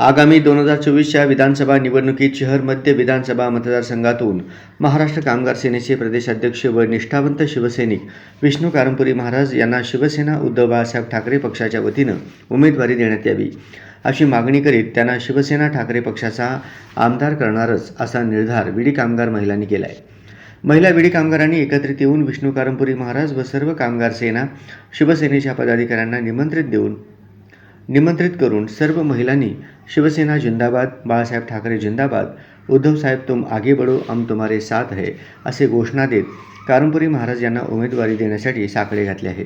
आगामी दोन हजार चोवीसच्या विधानसभा निवडणुकीत शहर मध्य विधानसभा मतदारसंघातून महाराष्ट्र कामगार सेनेचे प्रदेशाध्यक्ष व निष्ठावंत शिवसैनिक विष्णू कारंपुरी महाराज यांना शिवसेना उद्धव बाळासाहेब ठाकरे पक्षाच्या वतीनं उमेदवारी देण्यात यावी अशी मागणी करीत त्यांना शिवसेना ठाकरे पक्षाचा आमदार करणारच असा निर्धार विडी कामगार महिलांनी केला आहे महिला विडी कामगारांनी एकत्रित येऊन विष्णू कारंपुरी महाराज व सर्व कामगार सेना शिवसेनेच्या पदाधिकाऱ्यांना निमंत्रित देऊन निमंत्रित करून सर्व महिलांनी शिवसेना जिंदाबाद बाळासाहेब ठाकरे जिंदाबाद उद्धवसाहेब तुम आगे बढो हम तुम्हारे साथ है असे घोषणा देत कारंपुरी महाराज यांना उमेदवारी देण्यासाठी साकडे घातले आहे.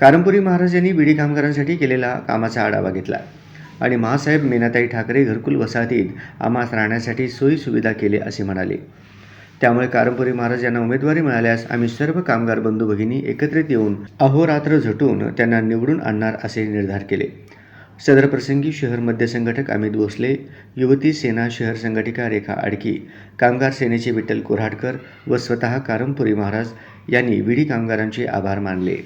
कारंपुरी महाराज यांनी बीडी कामगारांसाठी केलेला कामाचा आढावा घेतला आणि महासाहेब मेनाताई ठाकरे घरकुल वसाहतीत आम्हास राहण्यासाठी सोयी सुविधा केले असे म्हणाले. त्यामुळे कारंपुरी महाराज यांना उमेदवारी मिळाल्यास आम्ही सर्व कामगार बंधू भगिनी एकत्रित येऊन अहोरात्र झटून त्यांना निवडून आणणार असे निर्धार केले. सदर प्रसंगी शहर मध्य संघटक अमित भोसले युवती सेना शहर संघटिका रेखा आडकी कामगार सेनेचे विठ्ठल कोऱ्हाडकर व स्वतः कारंपुरी महाराज यांनी विडी कामगारांचे आभार मानले.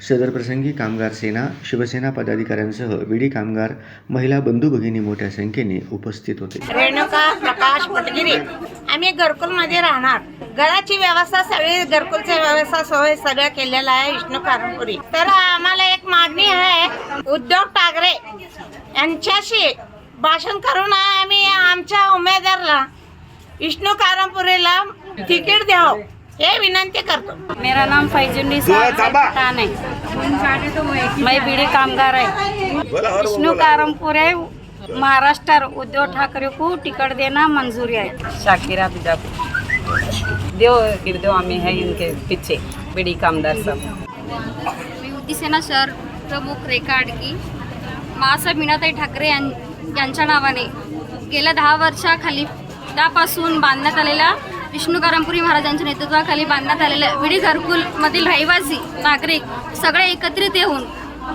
सदरप्रसंगी कामगार सेना शिवसेना पदाधिकाऱ्यांसह विडी कामगार महिला बंधू भगिनी मोठ्या संख्येने उपस्थित होते. रेणुका प्रकाश पटगिरी आम्ही घरकुलमध्ये राहणार. घराची व्यवस्था सगळी घरकुलची व्यवस्था सोय सगळं केलेलं आहे विष्णू कारंपुरी तर आम्हाला एक मागणी आहे उद्धव ठाकरे यांच्याशी भाषण करून आम्ही आमच्या उमेदवारला विष्णू कारंपुरीला तिकीट द्यावं. हे विनंती करतो. मेरा नाम फैजुन्निसा खान है मैं बीड़ी कामगार है। विष्णु कारमपुरे महाराष्ट्र उद्धव ठाकरे को टिकट देना मंजूरी है। शाकिरा बिजापूर देव गिरदेव आम्ही है इनके पीछे बीडी कामदार सब मी युतीसेना शहर प्रमुख रेखा आडकी। मासाहेब मीनाताई ठाकरे यां यांच्या नावाने गेल्या दहा वर्षाखाली त्यापासून बांधण्यात आलेल्या विष्णू कारंपुरी महाराजांच्या नेतृत्वाखाली बांधण्यात आलेल्या विडी घरकुलमधील रहिवासी नागरिक सगळे एकत्रित येऊन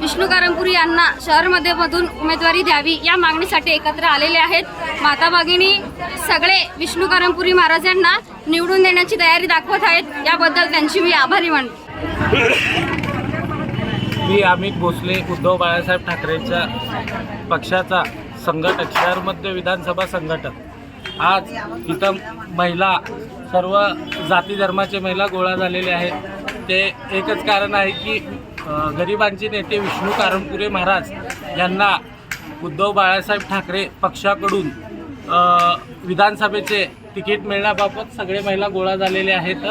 विष्णू कारंपुरी यांना शहरमध्ये मधून उमेदवारी द्यावी या मागणीसाठी एकत्र आलेले आहेत. माता भगिनी सगळे विष्णू कारंपुरी महाराज यांना निवडून देण्याची तयारी दाखवत आहेत. याबद्दल त्यांची मी आभारी मानते. मी अमित भोसले उद्धव बाळासाहेब ठाकरेंच्या पक्षाचा संघटक शहर मध्य विधानसभा संघटक. आज इथं महिला सर्व जाती धर्माचे महिला गोळा झालेले आहेत. ते एकच कारण आहे की गरिबांचे नेते विष्णू कारंपुरे महाराज यांना उद्धव बाळासाहेब ठाकरे पक्षाकडून विधानसभेचे तिकीट मिळण्याबाबत सगळे महिला गोळा झालेले आहेत.